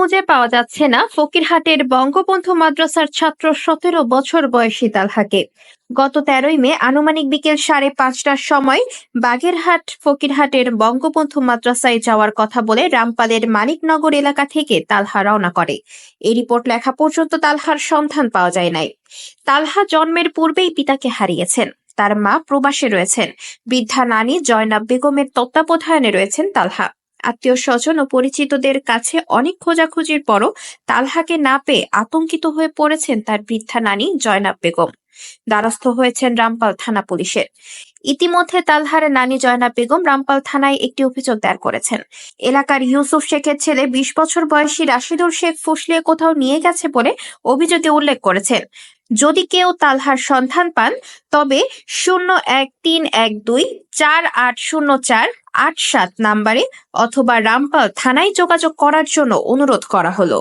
খুঁজে পাওয়া যাচ্ছে না ফকিরহাটের বঙ্গবন্ধু মাদ্রাসার ছাত্র সতেরো বছর বয়সী তালহাকে। গত তেরোই মে আনুমানিক বিকেল সাড়ে পাঁচটার সময় বাগেরহাট ফকিরহাটের বঙ্গবন্ধু মাদ্রাসায় যাওয়ার কথা বলে রামপালের মানিকনগর এলাকা থেকে তালহা রওনা করে। এই রিপোর্ট লেখা পর্যন্ত তালহার সন্ধান পাওয়া যায় নাই। তালহা জন্মের পূর্বেই পিতাকে হারিয়েছেন। তার মা প্রবাসে রয়েছেন। বৃদ্ধা নানি জয়নাব বেগমের তত্ত্বাবধানে রয়েছেন তালহা। আত্মীয় স্বজন ও পরিচিতদের কাছে অনেক খোঁজাখুঁজির পরও তালহাকে না পেয়ে আতঙ্কিত হয়ে পড়েছেন তার বৃদ্ধা নানি জয়নাব বেগম। দ্বারস্থ হয়েছেন রামপাল থানা পুলিশের। ইতিমধ্যে তালহার নানি জয়নাব বেগম রামপাল থানায় একটি অভিযোগ দায়ের করেছেন। এলাকার ইউসুফ শেখের ছেলে বিশ বছর বয়সী রাশিদুল শেখ ফুসলিয়ে কোথাও নিয়ে গেছে বলে অভিযোগে উল্লেখ করেছেন। যদি কেউ তালহার সন্ধান পান, তবে শূন্য এক তিন এক দুই চার আট শূন্য চার আট সাত নাম্বারে অথবা রামপাল থানায় যোগাযোগ করার জন্য অনুরোধ করা হলো